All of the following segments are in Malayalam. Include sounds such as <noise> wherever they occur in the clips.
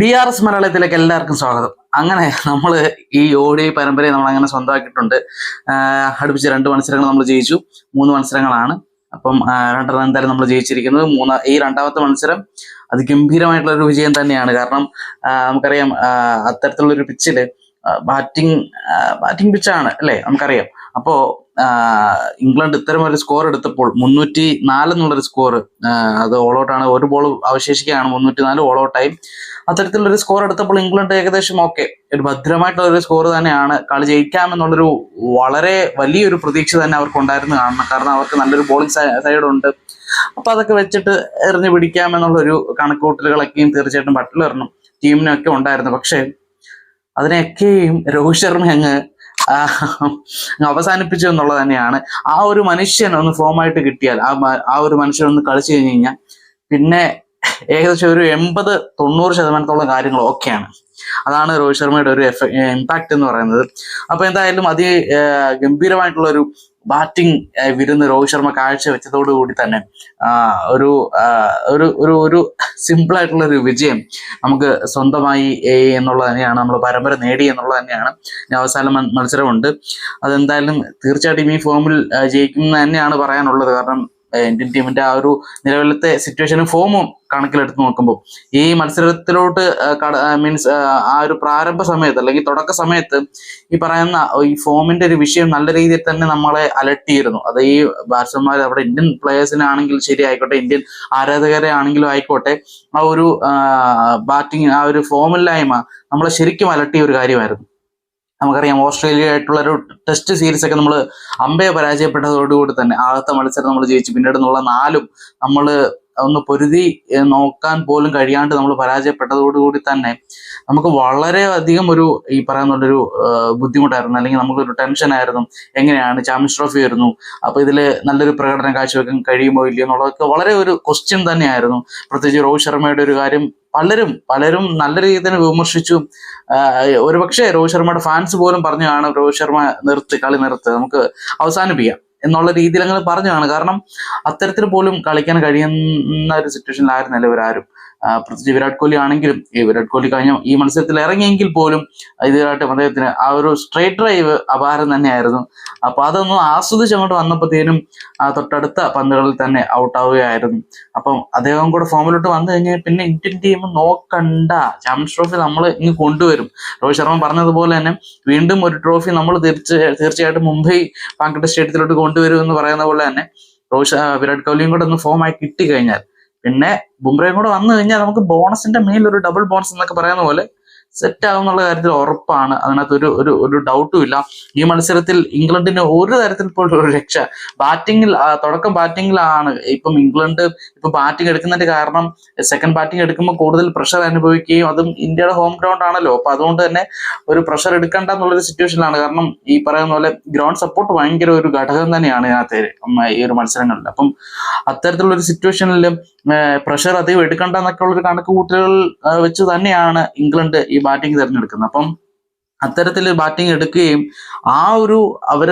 ഡി ആർ എസ് മലയാളത്തിലേക്ക് എല്ലാവർക്കും സ്വാഗതം. അങ്ങനെ നമ്മൾ ഈ ഓടി പരമ്പരയെ നമ്മൾ അങ്ങനെ സ്വന്തമാക്കിയിട്ടുണ്ട് അടുപ്പിച്ച് രണ്ട് മത്സരങ്ങൾ നമ്മൾ ജയിച്ചു. മൂന്ന് മത്സരങ്ങളാണ്. അപ്പം രണ്ടര എന്തായാലും നമ്മൾ ജയിച്ചിരിക്കുന്നത്. മൂന്ന് ഈ രണ്ടാമത്തെ മത്സരം അത് ഗംഭീരമായിട്ടുള്ള ഒരു വിജയം തന്നെയാണ്. കാരണം നമുക്കറിയാം അത്തരത്തിലുള്ള ഒരു പിച്ചിൽ ബാറ്റിംഗ് ബാറ്റിംഗ് പിച്ചാണ് അല്ലേ? നമുക്കറിയാം. അപ്പോ ഇംഗ്ലണ്ട് ഇത്തരം ഒരു സ്കോർ എടുത്തപ്പോൾ മുന്നൂറ്റി നാല് എന്നുള്ളൊരു സ്കോർ അത് ഓൾ ആണ്. ഒരു ബോൾ അവശേഷിക്കുകയാണ് മുന്നൂറ്റി നാല് ഓൾ ഔട്ടായി അത്തരത്തിലൊരു സ്കോർ എടുത്തപ്പോൾ ഇംഗ്ലണ്ട് ഏകദേശം ഓക്കെ ഒരു ഭദ്രമായിട്ടുള്ള ഒരു സ്കോർ തന്നെയാണ്. കളി ജയിക്കാമെന്നുള്ളൊരു വളരെ വലിയൊരു പ്രതീക്ഷ തന്നെ അവർക്ക് ഉണ്ടായിരുന്നു കാണണം. കാരണം അവർക്ക് നല്ലൊരു ബോളിംഗ് സൈഡ് ഉണ്ട്. അപ്പൊ അതൊക്കെ വെച്ചിട്ട് എറിഞ്ഞു പിടിക്കാമെന്നുള്ളൊരു കണക്കുകൂട്ടലുകളൊക്കെയും തീർച്ചയായിട്ടും ബട്ട്ലറിനും ടീമിനൊക്കെ ഉണ്ടായിരുന്നു. പക്ഷേ അതിനെയൊക്കെയും രോഹിത് ശർമ്മ അങ്ങ് അവസാനിപ്പിച്ചു എന്നുള്ളത് തന്നെയാണ്. ആ ഒരു മനുഷ്യൻ ഒന്ന് ഫോമായിട്ട് കിട്ടിയാൽ ആ ആ ഒരു മനുഷ്യൻ ഒന്ന് കളിച്ചു കഴിഞ്ഞു കഴിഞ്ഞാൽ പിന്നെ ഏകദേശം ഒരു എൺപത് തൊണ്ണൂറ് ശതമാനത്തോളം കാര്യങ്ങൾ ഓക്കെയാണ് അതാണ് രോഹിത് ശർമ്മയുടെ ഒരു ഇമ്പാക്ട് എന്ന് പറയുന്നത്. അപ്പൊ എന്തായാലും അതി ഗംഭീരമായിട്ടുള്ള ഒരു ബാറ്റിംഗ് വിരുന്ന് രോഹിത് ശർമ്മ കാഴ്ചവെച്ചതോടുകൂടി തന്നെ ആ, ഒരു ഒരു ഒരു ഒരു സിമ്പിൾ ആയിട്ടുള്ള ഒരു വിജയം നമുക്ക് സ്വന്തമായി എന്നുള്ളത് തന്നെയാണ് നമ്മൾ പരമ്പര നേടി എന്നുള്ളത് തന്നെയാണ് അവസാന മത്സരമുണ്ട്. അതെന്തായാലും തീർച്ചയായിട്ടും ഈ ഫോമിൽ ജയിക്കുന്ന ജയിക്കും തന്നെയാണ് പറയാനുള്ളത്. കാരണം ഇന്ത്യൻ ടീമിന്റെ ആ ഒരു നിലവിലത്തെ സിറ്റുവേഷനും ഫോമും കണക്കിലെടുത്ത് നോക്കുമ്പോൾ ഈ മത്സരത്തിലോട്ട് മീൻസ് ആ ഒരു പ്രാരംഭ സമയത്ത് അല്ലെങ്കിൽ തുടക്ക സമയത്ത് ഈ പറയുന്ന ഈ ഫോമിന്റെ ഒരു വിഷയം നല്ല രീതിയിൽ തന്നെ നമ്മളെ അലട്ടിയിരുന്നു അത് ഈ ബാറ്റ്സ്മാർ അവിടെ ഇന്ത്യൻ പ്ലേയേഴ്സിനാണെങ്കിൽ ശരി ആയിക്കോട്ടെ ഇന്ത്യൻ ആരാധകരെ ആണെങ്കിലും ആയിക്കോട്ടെ ആ ഒരു ബാറ്റിംഗ് ആ ഒരു ഫോമില്ലായ്മ നമ്മളെ ശരിക്കും അലട്ടിയ ഒരു കാര്യമായിരുന്നു. നമുക്കറിയാം ഓസ്ട്രേലിയ ആയിട്ടുള്ള ഒരു ടെസ്റ്റ് സീരീസ് ഒക്കെ നമ്മൾ അമ്പയെ പരാജയപ്പെട്ടതോടുകൂടി തന്നെ ആദ്യത്തെ മത്സരം നമ്മൾ ജയിച്ചു. പിന്നീട് നാലും നമ്മൾ ഒന്ന് പൊരുതി നോക്കാൻ പോലും കഴിയാണ്ട് നമ്മൾ പരാജയപ്പെട്ടതോടുകൂടി തന്നെ നമുക്ക് വളരെ അധികം ഒരു ഈ പറയുന്ന ഒരു ബുദ്ധിമുട്ടായിരുന്നു. അല്ലെങ്കിൽ നമുക്കൊരു ടെൻഷൻ ആയിരുന്നു എങ്ങനെയാണ് ചാമ്പ്യൻസ് ട്രോഫി വരുന്നു? അപ്പൊ ഇതിൽ നല്ലൊരു പ്രകടനം കാഴ്ചവെക്കാൻ കഴിയുമോ ഇല്ലയോ എന്നുള്ളതൊക്കെ വളരെ ഒരു ക്വസ്റ്റ്യൻ തന്നെയായിരുന്നു. പ്രത്യേകിച്ച് രോഹിത് ശർമ്മയുടെ ഒരു കാര്യം പലരും പലരും നല്ല രീതിയിൽ വിമർശിച്ചു. ഒരുപക്ഷെ രോഹിത് ശർമ്മയുടെ ഫാൻസ് പോലും പറഞ്ഞാണ് രോഹിത് ശർമ്മ നിർത്ത് കളി നിർത്ത്? നമുക്ക് അവസാനിപ്പിക്കാം. എന്നുള്ള രീതിയിൽ അങ്ങനെ പറഞ്ഞതാണ്. കാരണം അത്തരത്തിൽ പോലും കളിക്കാൻ കഴിയുന്ന ഒരു സിറ്റുവേഷനിലായിരുന്നില്ല ഇവരാരും. പ്രത്യേകിച്ച് വിരാട് കോഹ്ലി ആണെങ്കിലും ഈ വിരാട് കോഹ്ലി കഴിഞ്ഞ ഈ മത്സരത്തിൽ ഇറങ്ങിയെങ്കിൽ പോലും ഇതിലായിട്ടും അദ്ദേഹത്തിന് ആ ഒരു സ്ട്രേറ്റ് ഡ്രൈവ് അപാരം തന്നെയായിരുന്നു. അപ്പൊ അതൊന്നും ആസ്വദിച്ച് അങ്ങോട്ട് വന്നപ്പോഴത്തേനും ആ തൊട്ടടുത്ത പന്തുകളിൽ തന്നെ ഔട്ട് ആവുകയായിരുന്നു. അപ്പം അദ്ദേഹം കൂടെ ഫോമിലോട്ട് വന്നു കഴിഞ്ഞാൽ പിന്നെ ഇന്ത്യൻ ടീം നോക്കണ്ട. ചാമ്പ്യൻസ് ട്രോഫി നമ്മൾ ഇങ്ങ് കൊണ്ടുവരും. രോഹിത് ശർമ്മ പറഞ്ഞതുപോലെ തന്നെ വീണ്ടും ഒരു ട്രോഫി നമ്മൾ തീർച്ച തീർച്ചയായിട്ടും മുംബൈ പാങ്കട്ട സ്റ്റേഡിയത്തിലോട്ട് കൊണ്ടുവരും എന്ന് പറയുന്ന പോലെ തന്നെ രോഹിത് വിരാട് കോഹ്ലിയും കൂടെ ഒന്ന് ഫോമായി കിട്ടിക്കഴിഞ്ഞാൽ പിന്നെ ബുംറയും കൂടെ വന്നു കഴിഞ്ഞാൽ നമുക്ക് ബോണസിന്റെ മേലൊരു ഡബിൾ ബോണസ് എന്നൊക്കെ പറയുന്ന പോലെ സെറ്റ് ആകും എന്നുള്ള കാര്യത്തിൽ ഉറപ്പാണ്. അതിനകത്ത് ഒരു ഒരു ഒരു ഡൗട്ടും ഇല്ല. ഈ മത്സരത്തിൽ ഇംഗ്ലണ്ടിന് ഒരു തരത്തിൽ പോലും ഒരു രക്ഷ. ബാറ്റിംഗിൽ തുടക്കം ബാറ്റിംഗിലാണ് ഇപ്പം ഇംഗ്ലണ്ട് ഇപ്പൊ ബാറ്റിംഗ് എടുക്കുന്നതിന്റെ കാരണം സെക്കൻഡ് ബാറ്റിംഗ് എടുക്കുമ്പോൾ കൂടുതൽ പ്രഷർ അനുഭവിക്കുകയും അതും ഇന്ത്യയുടെ ഹോം ഗ്രൗണ്ട് ആണല്ലോ. അപ്പൊ അതുകൊണ്ട് തന്നെ ഒരു പ്രഷർ എടുക്കണ്ട എന്നുള്ളൊരു സിറ്റുവേഷനിലാണ് കാരണം ഈ പറയുന്ന പോലെ ഗ്രൗണ്ട് സപ്പോർട്ട് ഭയങ്കര ഒരു ഘടകം തന്നെയാണ് ഇതിനകത്ത് ഈ ഒരു മത്സരങ്ങളിൽ. അപ്പം അത്തരത്തിലുള്ള ഒരു സിറ്റുവേഷനിൽ പ്രഷർ അധികം എടുക്കണ്ട എന്നൊക്കെ ഉള്ള ഒരു കണക്ക് കൂട്ടലുകൾ വെച്ച് തന്നെയാണ് ഇംഗ്ലണ്ട് ഈ ബാറ്റിംഗ് തിരഞ്ഞെടുക്കുന്നത്. അപ്പം അത്തരത്തിൽ ബാറ്റിംഗ് എടുക്കുകയും ആ ഒരു അവർ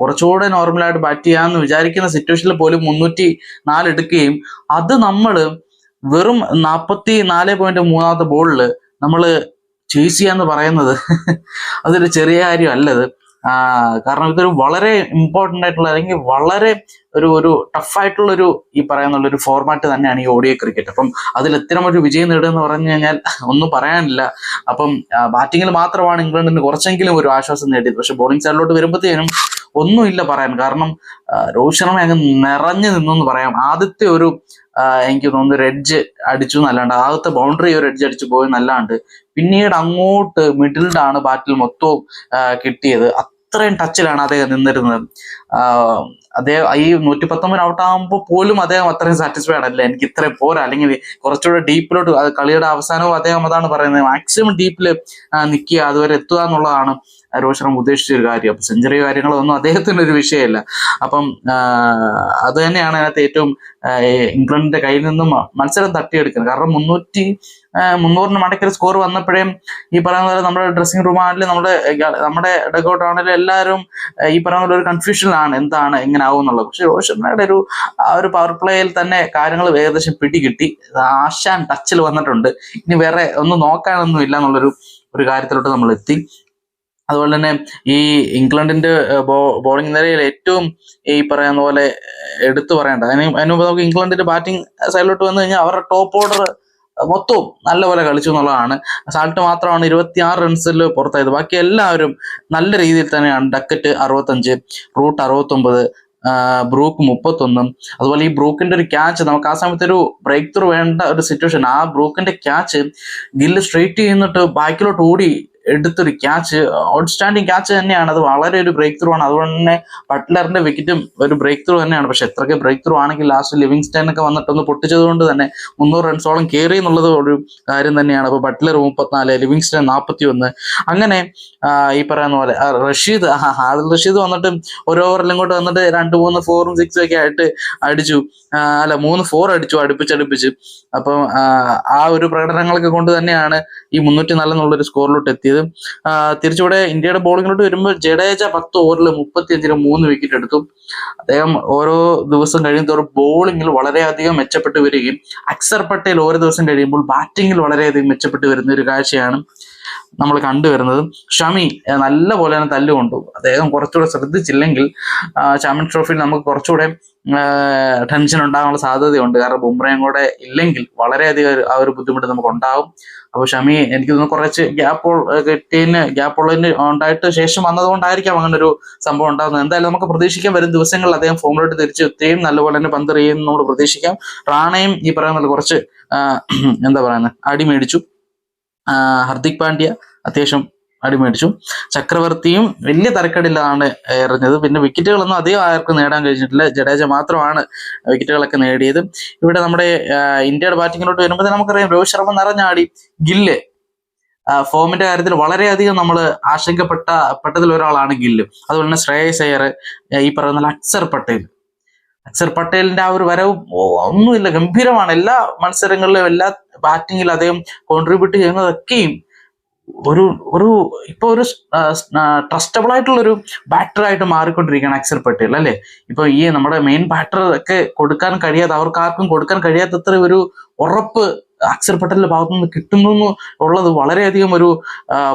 കുറച്ചുകൂടെ നോർമലായിട്ട് ബാറ്റ് ചെയ്യാമെന്ന് വിചാരിക്കുന്ന സിറ്റുവേഷനിൽ പോലും മുന്നൂറ്റി നാല് എടുക്കുകയും അത് നമ്മൾ വെറും നാൽപ്പത്തി നാല് പോയിന്റ് മൂന്നാമത്തെ ബോളിൽ നമ്മൾ ചേസ് ചെയ്യാന്ന് പറയുന്നത് <laughs> അതൊരു ചെറിയ കാര്യമല്ലത്. കാരണം ഇതൊരു വളരെ ഇമ്പോർട്ടന്റ് ആയിട്ടുള്ള അല്ലെങ്കിൽ വളരെ ഒരു ഒരു ടഫായിട്ടുള്ള ഒരു ഈ പറയുന്നുള്ള ഒരു ഫോർമാറ്റ് തന്നെയാണ് ഈ ഓഡിയോ ക്രിക്കറ്റ് അപ്പം അതിൽ ഇത്തരം ഒരു വിജയം നേടുക എന്ന് പറഞ്ഞു കഴിഞ്ഞാൽ ഒന്നും പറയാനില്ല. അപ്പം ബാറ്റിങ്ങിൽ മാത്രമാണ് ഇംഗ്ലണ്ടിന് കുറച്ചെങ്കിലും ഒരു ആശ്വാസം നേടിയത്. പക്ഷെ ബോളിംഗ് സൈഡിലോട്ട് വരുമ്പോഴത്തേനും ഒന്നുമില്ല പറയാൻ. കാരണം രോഹിത് ശർമ്മ അങ്ങ് നിറഞ്ഞു നിന്നു എന്ന് പറയാം. ആദ്യത്തെ ഒരു എനിക്ക് തോന്നുന്നു റെഡ്ജ് അടിച്ചു എന്നല്ലാണ്ട് ആദ്യത്തെ ബൗണ്ടറി ഒരു റെഡ്ജ് അടിച്ചു പോയി എന്നല്ലാണ്ട് പിന്നീട് അങ്ങോട്ട് മിഡിൽഡാണ് ബാറ്റിൽ മൊത്തവും കിട്ടിയത്. അത്രയും ടച്ചിലാണ് അദ്ദേഹം നിന്നിരുന്നത്. അദ്ദേഹം ഈ നൂറ്റി പത്തൊമ്പത് ഔട്ട് ആകുമ്പോൾ പോലും അദ്ദേഹം അത്രയും സാറ്റിസ്ഫൈഡ് അല്ല. എനിക്ക് ഇത്രയും പോരാ. അല്ലെങ്കിൽ കുറച്ചുകൂടെ ഡീപ്പിലോട്ട് കളിയുടെ അവസാനവും അദ്ദേഹം അതാണ് പറയുന്നത്. മാക്സിമം ഡീപ്പിൽ നിൽക്കുക അതുവരെ എത്തുക എന്നുള്ളതാണ് രോഹിത് ശർമ്മ ഉദ്ദേശിച്ച ഒരു കാര്യം. അപ്പൊ സെഞ്ചുറി കാര്യങ്ങളോ ഒന്നും അദ്ദേഹത്തിന് ഒരു വിഷയമല്ല. അപ്പം അത് തന്നെയാണ് അതിനകത്ത് ഏറ്റവും ഇംഗ്ലണ്ടിന്റെ കയ്യിൽ നിന്നും മത്സരം തട്ടിയെടുക്കുന്നത്. കാരണം മുന്നൂറ്റി മുന്നൂറിന് മടക്കൊരു സ്കോർ വന്നപ്പോഴേ ഈ പറയുന്ന പോലെ നമ്മുടെ ഡ്രസ്സിംഗ് റൂം ആണെങ്കിലും നമ്മുടെ നമ്മുടെ ഡഗൗട്ട് ആണെങ്കിലും എല്ലാവരും ഈ പറയുന്ന പോലെ ഒരു കൺഫ്യൂഷനിലാണ് എന്താണ് എങ്ങനെ ആവും എന്നുള്ളത്. പക്ഷെ രോഹിത് ശർമ്മയുടെ ഒരു ആ ഒരു പവർ പ്ലേയിൽ തന്നെ കാര്യങ്ങൾ ഏകദേശം പിടികിട്ടി. ആശാൻ ടച്ചിൽ വന്നിട്ടുണ്ട്. ഇനി വേറെ ഒന്നും നോക്കാനൊന്നും ഇല്ല എന്നുള്ളൊരു ഒരു കാര്യത്തിലോട്ട് നമ്മൾ എത്തി അതുപോലെ തന്നെ ഈ ഇംഗ്ലണ്ടിന്റെ ബോളിംഗ് നിരയിൽ ഏറ്റവും ഈ പറയുന്ന പോലെ എടുത്തു പറയേണ്ട അതിന് അതിന് നമുക്ക് ഇംഗ്ലണ്ടിന്റെ ബാറ്റിംഗ് സൈഡിലോട്ട് വന്നു കഴിഞ്ഞാൽ അവരുടെ ടോപ്പ് ഓർഡർ മൊത്തവും നല്ലപോലെ കളിച്ചു എന്നുള്ളതാണ്. സാൾട്ട് മാത്രമാണ് ഇരുപത്തിയാറ് റൺസിൽ പുറത്തായത്. ബാക്കി എല്ലാവരും നല്ല രീതിയിൽ തന്നെയാണ്. ഡക്കറ്റ് അറുപത്തഞ്ച് റൂട്ട് അറുപത്തൊമ്പത് ബ്രൂക്ക് മുപ്പത്തൊന്നും. അതുപോലെ ഈ ബ്രൂക്കിന്റെ ഒരു ക്യാച്ച് നമുക്ക് ആ സമയത്ത് ഒരു ബ്രേക്ക് ത്രൂ വേണ്ട ഒരു സിറ്റുവേഷൻ ആ ബ്രൂക്കിന്റെ ക്യാച്ച് ഗില്ല് സ്ട്രെയിറ്റ് ചെയ്യുന്നിട്ട് ബാക്കിലോട്ട് ഓടി എടുത്തൊരു ക്യാച്ച് ഔട്ട്സ്റ്റാൻഡിങ് ക്യാച്ച് തന്നെയാണ്. അത് വളരെ ഒരു ബ്രേക്ക് ത്രൂ ആണ്. അതുകൊണ്ട് തന്നെ ബട്ട്ലറിന്റെ വിക്കറ്റും ഒരു ബ്രേക്ക് ത്രൂ തന്നെയാണ്. പക്ഷെ എത്രയൊക്കെ ബ്രേക്ക് ത്രൂ ആണെങ്കിൽ ലാസ്റ്റ് ലിവിങ്സ്റ്റൺ ഒക്കെ വന്നിട്ടൊന്ന് പൊട്ടിച്ചത് കൊണ്ട് തന്നെ മുന്നൂറ് റൺസോളം കയറി എന്നുള്ളത് ഒരു കാര്യം തന്നെയാണ്. അപ്പോൾ ബട്ട്ലർ മുപ്പത്തിനാല് ലിവിങ്സ്റ്റൺ നാൽപ്പത്തി ഒന്ന് അങ്ങനെ ഈ പറയുന്ന പോലെ റഷീദ് ആദിൽ റഷീദ് വന്നിട്ട് ഒരു ഓവറിൽ ഇങ്ങോട്ട് വന്നിട്ട് രണ്ട് മൂന്ന് ഫോറും സിക്സും ഒക്കെ ആയിട്ട് അടിച്ചു. അല്ല മൂന്ന് ഫോർ അടിച്ചു അടുപ്പിച്ചടുപ്പിച്ച്. അപ്പം ആ, ഒരു പ്രകടനങ്ങളൊക്കെ കൊണ്ട് തന്നെയാണ് ഈ മുന്നൂറ്റി നാല് എന്നുള്ളൊരു സ്കോറിലോട്ട് എത്തിയത്. ആ, തിരിച്ചിവിടെ ഇന്ത്യയുടെ ബോളിങ്ങിലോട്ട് വരുമ്പോൾ ജഡേജ പത്ത് ഓവറിൽ മുപ്പത്തി അഞ്ചിന് മൂന്ന് വിക്കറ്റ് എടുത്തു. അദ്ദേഹം ഓരോ ദിവസം കഴിയുന്നതോറും ബോളിങ്ങിൽ വളരെയധികം മെച്ചപ്പെട്ട് വരികയും അക്സർ പട്ടേൽ ഓരോ ദിവസം കഴിയുമ്പോൾ ബാറ്റിങ്ങിൽ വളരെയധികം മെച്ചപ്പെട്ട് വരുന്ന ഒരു കാഴ്ചയാണ്. നമ്മൾ കണ്ടുവരുന്നത് ഷമി നല്ല പോലെ തന്നെ തല്ലുകൊണ്ടു. അദ്ദേഹം കുറച്ചുകൂടെ ശ്രദ്ധിച്ചില്ലെങ്കിൽ ചാമ്പ്യൻസ് ട്രോഫിയിൽ നമുക്ക് കുറച്ചുകൂടെ ടെൻഷൻ ഉണ്ടാകാനുള്ള സാധ്യതയുണ്ട്. കാരണം ബുംറയും കൂടെ ഇല്ലെങ്കിൽ വളരെയധികം ആ ഒരു ബുദ്ധിമുട്ട് നമുക്ക് ഉണ്ടാവും അപ്പൊ ഷമി എനിക്ക് തോന്നുന്നു കുറച്ച് ഗ്യാപ്പ് കിട്ടിയതിന് ഗ്യാപ്പ് ഉള്ളതിന് ഉണ്ടായിട്ട് ശേഷം വന്നതുകൊണ്ടായിരിക്കാം അങ്ങനെ ഒരു സംഭവം ഉണ്ടാകുന്നത്. എന്തായാലും നമുക്ക് പ്രതീക്ഷിക്കാൻ വരും ദിവസങ്ങളിൽ അദ്ദേഹം ഫോമിലോട്ട് തിരിച്ച് എത്തുകയും നല്ലപോലെ തന്നെ പന്തെറിയും നമ്മൾ പ്രതീക്ഷിക്കാം. റാണയും ഈ പറയുന്ന കുറച്ച് <clears throat> എന്താ പറയുന്നത് അടി മേടിച്ചു. ഹർദിക് പാണ്ഡ്യ അത്യാവശ്യം അടിമേടിച്ചു ചക്രവർത്തിയും വലിയ തരക്കേടില്ലാതാണ് എറിഞ്ഞത്. പിന്നെ വിക്കറ്റുകളൊന്നും അധികം ആർക്കും നേടാൻ കഴിഞ്ഞിട്ടില്ല. ജഡേജ മാത്രമാണ് വിക്കറ്റുകളൊക്കെ നേടിയത്. ഇവിടെ നമ്മുടെ ഇന്ത്യയുടെ ബാറ്റിങ്ങിലോട്ട് വരുമ്പോൾ നമുക്കറിയാം രോഹിത് ശർമ്മ നിറഞ്ഞാടി ഗില്ല്. ഫോമിന്റെ കാര്യത്തിൽ വളരെയധികം നമ്മൾ ആശങ്കപ്പെട്ട പെട്ടതിൽ ഒരാളാണ് ഗില്ല്. അതുപോലെ തന്നെ ശ്രേയസ് അയ്യർ ഈ പറയുന്ന അക്സർ പട്ടേൽ. അക്സർ പട്ടേലിന്റെ ആ ഒരു വരവ് ഒന്നുമില്ല ഗംഭീരമാണ്. എല്ലാ മത്സരങ്ങളിലും എല്ലാ ബാറ്റിങ്ങിലും അദ്ദേഹം കോൺട്രിബ്യൂട്ട് ചെയ്യുന്നതൊക്കെയും ഒരു ഒരു ഇപ്പൊ ഒരു ട്രസ്റ്റബിൾ ആയിട്ടുള്ള ഒരു ബാറ്റർ ആയിട്ട് മാറിക്കൊണ്ടിരിക്കുകയാണ് അക്സർ പട്ടേൽ അല്ലെ? ഇപ്പൊ ഈ നമ്മുടെ മെയിൻ ബാറ്റർ ഒക്കെ കൊടുക്കാൻ കഴിയാതെ അവർക്ക് ആർക്കും കൊടുക്കാൻ കഴിയാത്തത്ര ഒരു ഉറപ്പ് അക്സർ പട്ടേലിന്റെ ഭാഗത്തു നിന്ന് കിട്ടുന്നു ഉള്ളത് വളരെയധികം ഒരു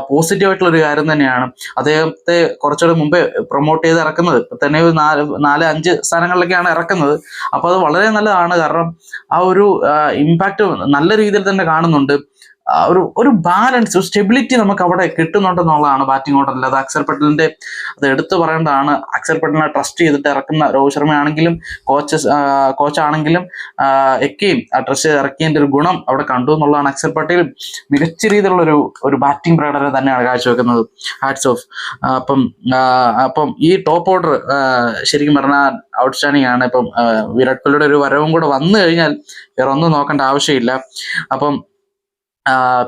പോസിറ്റീവ് ആയിട്ടുള്ള ഒരു കാര്യം തന്നെയാണ്. അദ്ദേഹത്തെ കുറച്ചുകൂടെ മുമ്പേ പ്രൊമോട്ട് ചെയ്ത് ഇറക്കുന്നത്. ഇപ്പൊ തന്നെ ഒരു നാല് നാല് അഞ്ച് സ്ഥാനങ്ങളിലൊക്കെയാണ് ഇറക്കുന്നത്. അപ്പൊ അത് വളരെ നല്ലതാണ്. കാരണം ആ ഒരു ഇമ്പാക്റ്റ് നല്ല രീതിയിൽ തന്നെ കാണുന്നുണ്ട്. ഒരു ഒരു ബാലൻസ് ഒരു സ്റ്റെബിലിറ്റി നമുക്ക് അവിടെ കിട്ടുന്നുണ്ടെന്നുള്ളതാണ് ബാറ്റിംഗ് ഓർഡറിൽ അത് അക്സർ പട്ടേലിന്റെ അത് എടുത്തു പറയേണ്ടതാണ്. അക്സർ പട്ടേലിനെ ട്രസ്റ്റ് ചെയ്തിട്ട് ഇറക്കുന്ന രോഹിത് ശർമ്മ ആണെങ്കിലും കോച്ചസ് കോച്ച് ആണെങ്കിലും എക്കെയും ആ ട്രസ്റ്റ് ചെയ്ത് ഇറക്കിയതിന്റെ ഒരു ഗുണം അവിടെ കണ്ടു എന്നുള്ളതാണ് അക്സർ പട്ടേൽ. മികച്ച രീതിയിലുള്ള ഒരു ഒരു ബാറ്റിംഗ് പ്രകടനം തന്നെയാണ് കാഴ്ചവെക്കുന്നത്. ഹാറ്റ്സ് ഓഫ് അപ്പം അപ്പം ഈ ടോപ്പ് ഓർഡർ ശരിക്കും പറഞ്ഞാൽ ഔട്ട്സ്റ്റാൻഡിംഗ് ആണ്. ഇപ്പം വിരാട് കോഹ്ലിയുടെ ഒരു വരവും കൂടെ വന്നു കഴിഞ്ഞാൽ വേറെ ഒന്നും നോക്കേണ്ട ആവശ്യമില്ല. അപ്പം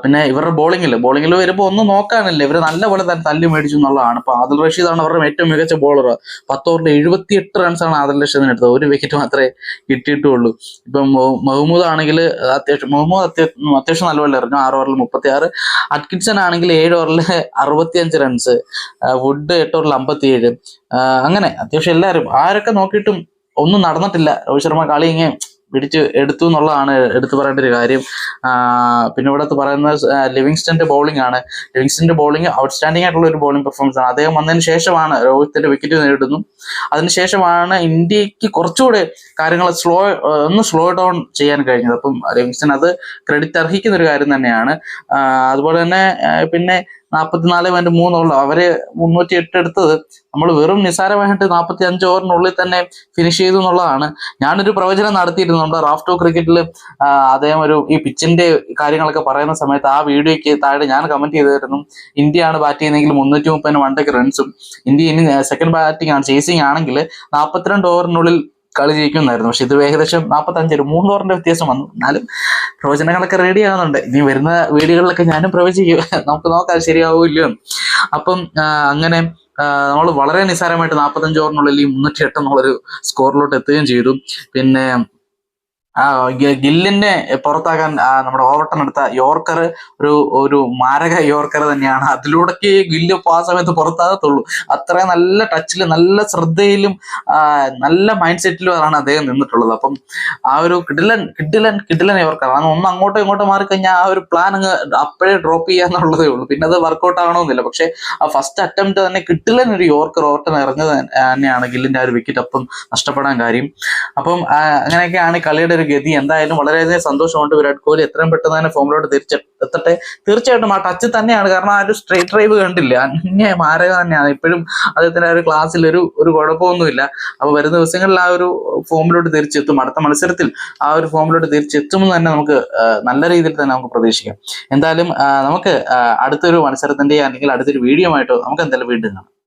പിന്നെ ഇവരുടെ ബോളിങ്ങിൽ ബോളിങ്ങിൽ വരുമ്പോൾ ഒന്നും നോക്കാനല്ല. ഇവർ നല്ലപോലെ തന്നെ തല്ലി മേടിച്ചു എന്നുള്ളതാണ്. ഇപ്പൊ ആദിൽ റഷീദാണ് അവരുടെ ഏറ്റവും മികച്ച ബോളർ പത്ത് ഓവറിൽ എഴുപത്തിയെട്ട് റൺസാണ് ആദിൽ റഷീദിന് എടുത്തത്. ഒരു വിക്കറ്റ് മാത്രമേ കിട്ടിയിട്ടുള്ളൂ. ഇപ്പം മഹ്മൂദ് ആണെങ്കിൽ അത്യാവശ്യം മുഹമ്മൂദ് അത്യാവശ്യം അത്യാവശ്യം നല്ലപോലെ എറിഞ്ഞു ആറ് ഓവറിൽ മുപ്പത്തി ആറ് അറ്റ്കിൻസൺ ആണെങ്കിൽ ഏഴ് ഓവറിൽ അറുപത്തിയഞ്ച് റൺസ് വുഡ് എട്ട് ഓവറിൽ അമ്പത്തി ഏഴ് അങ്ങനെ അത്യാവശ്യം എല്ലാവരും ആരൊക്കെ നോക്കിയിട്ടും ഒന്നും നടന്നിട്ടില്ല. രോഹിത് ശർമ്മ കളി ഇങ്ങനെ പിടിച്ച് എടുത്തു എന്നുള്ളതാണ് എടുത്തു പറയേണ്ട ഒരു കാര്യം. പിന്നെ ഇവിടെ പറയുന്നത് ലിവിങ്സ്റ്റന്റെ ബോളിംഗ് ആണ്. ലിവിങ്സ്റ്റന്റെ ബോളിംഗ് ഔട്ട്സ്റ്റാൻഡിംഗ് ആയിട്ടുള്ള ഒരു ബോളിംഗ് പെർഫോമൻസ് ആണ്. അദ്ദേഹം വന്നതിന് ശേഷമാണ് രോഹിത്തിന്റെ വിക്കറ്റ് നേടുന്നു അതിനുശേഷമാണ് ഇന്ത്യയ്ക്ക് കുറച്ചുകൂടെ കാര്യങ്ങൾ സ്ലോ ഒന്ന് സ്ലോ ഡൗൺ ചെയ്യാൻ കഴിഞ്ഞത്. അപ്പം ലിവിങ്സ്റ്റൺ അത് ക്രെഡിറ്റ് അർഹിക്കുന്ന ഒരു കാര്യം തന്നെയാണ്. അതുപോലെ തന്നെ പിന്നെ നാൽപ്പത്തിനാല് പോയിന്റ് മൂന്നുള്ള അവർ മുന്നൂറ്റി എട്ട് എടുത്തത്. നമ്മൾ വെറും നിസ്സാരമായിട്ട് നാൽപ്പത്തി അഞ്ച് ഓവറിനുള്ളിൽ തന്നെ ഫിനിഷ് ചെയ്തു എന്നുള്ളതാണ്. ഞാനൊരു പ്രവചനം നടത്തിയിരുന്നു. നമ്മുടെ റാഫ്റ്റോ ക്രിക്കറ്റിൽ അദ്ദേഹം ഒരു ഈ പിച്ചിന്റെ കാര്യങ്ങളൊക്കെ പറയുന്ന സമയത്ത് ആ വീഡിയോയ്ക്ക് താഴെ ഞാൻ കമന്റ് ചെയ്തിരുന്നു. ആണ് ബാറ്റ് ചെയ്യുന്നതെങ്കിൽ മുന്നൂറ്റി മുപ്പതിന് വൺ ഡേക്ക് റൺസും ഇന്ത്യ ഇനി സെക്കൻഡ് ബാറ്റിംഗ് ആണ്. ചേസിംഗ് ആണെങ്കിൽ നാൽപ്പത്തിരണ്ട് ഓവറിനുള്ളിൽ കളി ജയിക്കുമെന്നായിരുന്നു. പക്ഷെ ഇത് ഏകദേശം നാൽപ്പത്തഞ്ച് ഒരു മൂന്ന് ഓറിന്റെ വ്യത്യാസം വന്നു. എന്നാലും പ്രവചനങ്ങളൊക്കെ റെഡി ആകുന്നുണ്ട് ഇനി വരുന്ന വീടുകളിലൊക്കെ ഞാനും പ്രവചിക്കും. നമുക്ക് നോക്കാം ശരിയാവോ ഇല്ലയോ അപ്പം അങ്ങനെ നമ്മൾ വളരെ നിസ്സാരമായിട്ട് നാൽപ്പത്തഞ്ച് ഓവറിനുള്ളിൽ ഈ മുന്നൂറ്റി എട്ട് എന്നുള്ളൊരു സ്കോറിലോട്ട് എത്തുകയും ചെയ്തു. പിന്നെ ആ ഗില്ലിനെ പുറത്താക്കാൻ നമ്മുടെ ഓവർട്ടൺ എടുത്ത യോർക്കർ ഒരു ഒരു മാരക യോർക്കർ തന്നെയാണ്. അതിലൂടെയൊക്കെ ഗില്ല് ആ സമയത്ത് പുറത്താകത്തുള്ളൂ. അത്രയും നല്ല ടച്ചിൽ നല്ല ശ്രദ്ധയിലും നല്ല മൈൻഡ് സെറ്റിലുമാണ് അദ്ദേഹം നിന്നിട്ടുള്ളത്. അപ്പം ആ ഒരു കിഡിലൻ കിഡിലൻ കിഡിലൻ യോർക്കർ അങ്ങനെ ഒന്ന് അങ്ങോട്ടോ ഇങ്ങോട്ടോ മാറിക്കഴിഞ്ഞാൽ ആ ഒരു പ്ലാൻ അങ്ങ് അപ്പോഴേ ഡ്രോപ്പ് ചെയ്യാന്നുള്ളതേ ഉള്ളൂ. പിന്നെ അത് വർക്കൗട്ട് ആവണമെന്നില്ല. പക്ഷെ ആ ഫസ്റ്റ് അറ്റംപ്റ്റ് തന്നെ കിട്ടിലൻ ഒരു യോർക്കർ ഓവർട്ടൺ ഇറങ്ങുന്നത് തന്നെയാണ് ഗില്ലിന്റെ ആ ഒരു വിക്കറ്റ് അപ്പം നഷ്ടപ്പെടാൻ കാര്യം. അപ്പം അങ്ങനെയൊക്കെയാണ് കളിയുടെ ഒരു ഗതി. എന്തായാലും വളരെയധികം സന്തോഷമുണ്ട് വിരാട് കോഹ്ലി. എത്രയും പെട്ടെന്ന് തന്നെ ഫോമിലോട്ട് തിരിച്ച് എത്തട്ടെ. തീർച്ചയായിട്ടും ആ ടച്ച് തന്നെയാണ്. കാരണം ആ ഒരു സ്ട്രേറ്റ് ഡ്രൈവ് കണ്ടില്ല? അന്യ മാരക തന്നെയാണ്. ഇപ്പോഴും അദ്ദേഹത്തിന്റെ ആ ഒരു ക്ലാസ്സിൽ ഒരു ഒരു കുഴപ്പമൊന്നുമില്ല. അപ്പൊ വരുന്ന ദിവസങ്ങളിൽ ആ ഒരു ഫോമിലോട്ട് തിരിച്ചെത്തും. അടുത്ത മത്സരത്തിൽ ആ ഒരു ഫോമിലോട്ട് തിരിച്ചെത്തുമെന്ന് തന്നെ നമുക്ക് നല്ല രീതിയിൽ തന്നെ നമുക്ക് പ്രതീക്ഷിക്കാം. എന്തായാലും നമുക്ക് അടുത്തൊരു മത്സരത്തിന്റെ അല്ലെങ്കിൽ അടുത്തൊരു വീഡിയോ ആയിട്ടോ നമുക്ക് എന്തായാലും വീണ്ടും കാണാം.